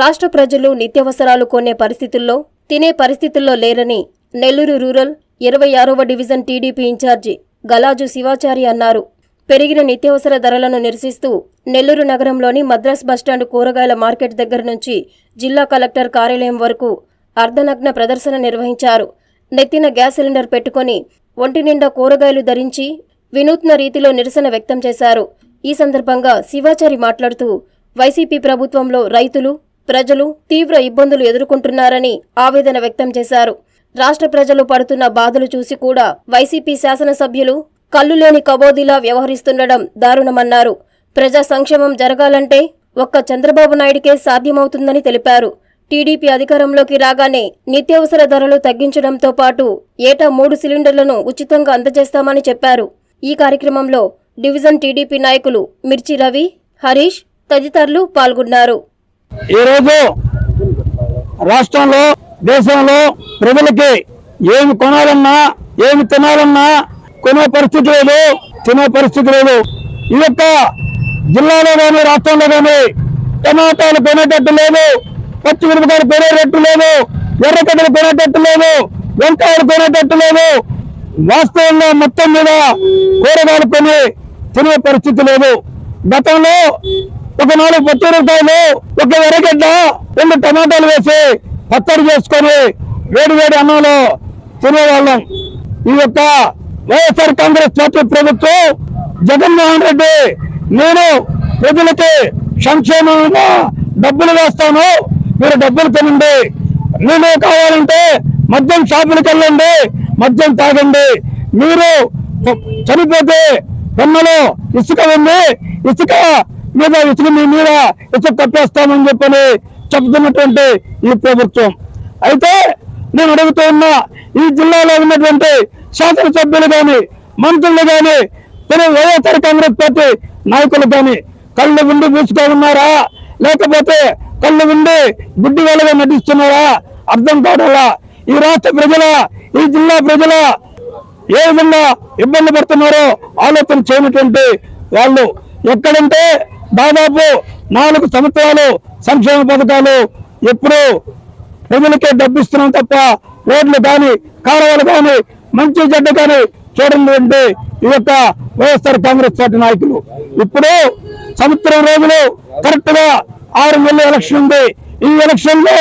రాష్ట్ర ప్రజలు నిత్యావసరాలు కొనే పరిస్థితుల్లో తినే పరిస్థితుల్లో లేరని నెల్లూరు రూరల్ ఇరవై ఆరవ division TDP in charge Galaju Sivachari అన్నారు. పెరిగిన నిత్యావసర ధరలను నిరసిస్తూ నెల్లూరు నగరంలోని మద్రాస్ బస్టాండ్ కూరగాయల మార్కెట్ దగ్గర నుంచి జిల్లా కలెక్టర్ కార్యాలయం వరకు అర్ధనగ్న ప్రదర్శన నిర్వహించారు. నెత్తిన గ్యాస్ సిలిండర్ పెట్టుకొని ఒంటి నిండా కూరగాయలు ధరించి వినూత్న రీతిలో నిరసన వ్యక్తం చేశారు. ఈ సందర్భంగా శివాచారి మాట్లాడుతూ వైసీపీ ప్రభుత్వంలో రైతులు ప్రజలు తీవ్ర ఇబ్బందులు ఎదుర్కొంటున్నారని ఆవేదన వ్యక్తం చేశారు. రాష్ట్ర ప్రజలు పడుతున్న బాధలు చూసి కూడా వైసీపీ శాసనసభ్యులు కళ్ళులేని కబోదిలా వ్యవహరిస్తుండడం దారుణమన్నారు. ప్రజా సంక్షేమం జరగాలంటే ఒక్క చంద్రబాబు నాయుడికే సాధ్యమవుతుందని తెలిపారు. టీడీపీ అధికారంలోకి రాగానే నిత్యావసర ధరలు తగ్గించడంతో పాటు ఏటా మూడు సిలిండర్లను ఉచితంగా అందజేస్తామని చెప్పారు. ఈ కార్యక్రమంలో డివిజన్ టీడీపీ నాయకులు మిర్చి రవి హరీష్ తదితరులు పాల్గొన్నారు. ఈరోజు రాష్ట్రంలో దేశంలో ప్రజలకి ఏమి కొనాలన్నా ఏమి తినాలన్నా కొనే పరిస్థితి లేదు తినే పరిస్థితి లేదు. ఈ యొక్క జిల్లాలో కానీ రాష్ట్రంలో కానీ టమాటాలు కొనేటట్టు లేదు పచ్చిమిరపకాయలు కొనేటట్టు లేదు ఎర్రగడ్డలు కొనేటట్టు లేదు వంకాయలు కొనేటట్టు లేదు. వాస్తవంగా మొత్తం మీద కూరగాయలు కొని తినే పరిస్థితి లేదు. గతంలో ఒక నాలుగు పచ్చి రూపాయలు ఒక ఎర్రగడ్డ రెండు టమాటాలు వేసి పచ్చడి చేసుకొని వేడి వేడి అన్నంలో తినేవాళ్ళం. ఈ యొక్క వైఎస్ఆర్ కాంగ్రెస్ పార్టీ ప్రభుత్వం జగన్మోహన్ రెడ్డి నేను ప్రజలకి సంక్షేమంగా డబ్బులు వేస్తాను. మీరు డబ్బులు తినండి. నేను కావాలంటే మద్యం షాపులకు వెళ్ళండి మద్యం తాగండి. మీరు చనిపోతే కొమ్మలో ఇసుక ఉంది. ఇసుక మీద ఇసుక మీ మీద ఇసుక కప్పేస్తామని చెప్పని చెప్తున్నటువంటి ఈ ప్రభుత్వం. అయితే నేను అడుగుతూ ఉన్నా ఈ జిల్లాలో ఉన్నటువంటి శాసనసభ్యులు కానీ మంత్రులు కానీ తెలుగు వైఎస్ఆర్ కాంగ్రెస్ పార్టీ నాయకులు కానీ కళ్ళు ఉండి మూసుకో ఉన్నారా? లేకపోతే కళ్ళు ఉండి గుడ్డి వేళగా నటిస్తున్నారా? అర్థం కావడాలా ఈ రాష్ట్ర ప్రజల ఈ జిల్లా ప్రజల ఏ విధంగా ఇబ్బంది పడుతున్నారో ఆలోచన చేయనటువంటి వాళ్ళు ఎక్కడంటే దాదాపు నాలుగు సంవత్సరాలు సంక్షేమ పథకాలు ఎప్పుడూ ప్రజలకే డబ్బిస్తున్నాం తప్ప రోడ్లు కానీ కాలువలు కానీ మంచి చెడ్డ కానీ చూడండి ఈ యొక్క వైఎస్ఆర్ కాంగ్రెస్ పార్టీ నాయకులు. ఇప్పుడు సంవత్సరం రోజులు కరెక్ట్గా ఆరు నెలల ఎలక్షన్ ఉంది. ఈ ఎలక్షన్లో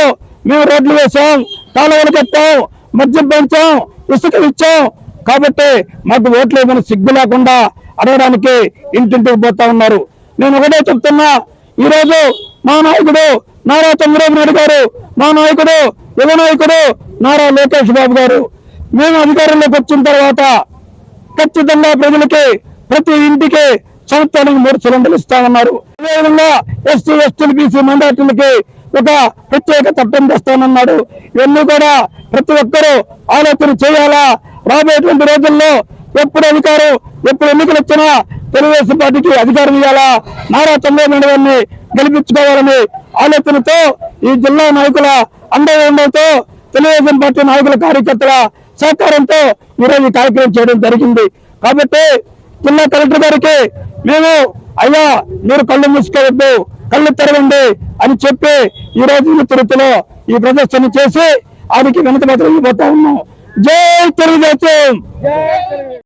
మేము రోడ్లు వేసాం కాలువలు కట్టాం మద్యం పెంచాం ఇసుక ఇచ్చాం. కాబట్టి మాకు ఓట్లు ఏమైనా సిగ్గు లేకుండా అడగడానికి ఇంటింటికి పోతా ఉన్నారు. నేను ఒకటే చెప్తున్నా. ఈ రోజు మా నాయకుడు నారా చంద్రబాబు నాయుడు గారు మా నాయకుడు యువ నాయకుడు నారా లోకేష్ బాబు గారు. మేము అధికారంలోకి వచ్చిన తర్వాత ఖచ్చితంగా ప్రజలకి ప్రతి ఇంటికి సంవత్సరానికి మూడు సిలిండర్లు ఇస్తామన్నారు అదేవిధంగా ఎస్టీ ఎస్టీలు బీసీ మైనార్టీలకి ఒక ప్రత్యేక చట్టం తెస్తానన్నాడు ఇవన్నీ కూడా ప్రతి ఒక్కరూ ఆలోచన చేయాలా? రాబోయేటువంటి రోజుల్లో ఎప్పుడు అధికారం ఎప్పుడు ఎన్నికలు వచ్చినా తెలుగుదేశం పార్టీకి అధికారం ఇవ్వాలా? నారా చంద్రబాబు గారిని గెలిపించుకోవాలని ఆలోచనతో ఈ జిల్లా నాయకుల అండతో తెలుగుదేశం పార్టీ నాయకుల కార్యకర్తల సహకారంతో ఈరోజు కార్యక్రమం చేయడం జరిగింది. కాబట్టి జిల్లా కలెక్టర్ గారికి మేము అయ్యా మీరు కళ్ళు మూసుకోవద్దు కళ్ళు తెరవండి అని చెప్పి ఈ రోజు తిరుపతిలో ఈ ప్రదర్శన చేసి ఆయనకి వెనక ఇవ్వబోతా ఉన్నాం. జై తెలుగుదేశం!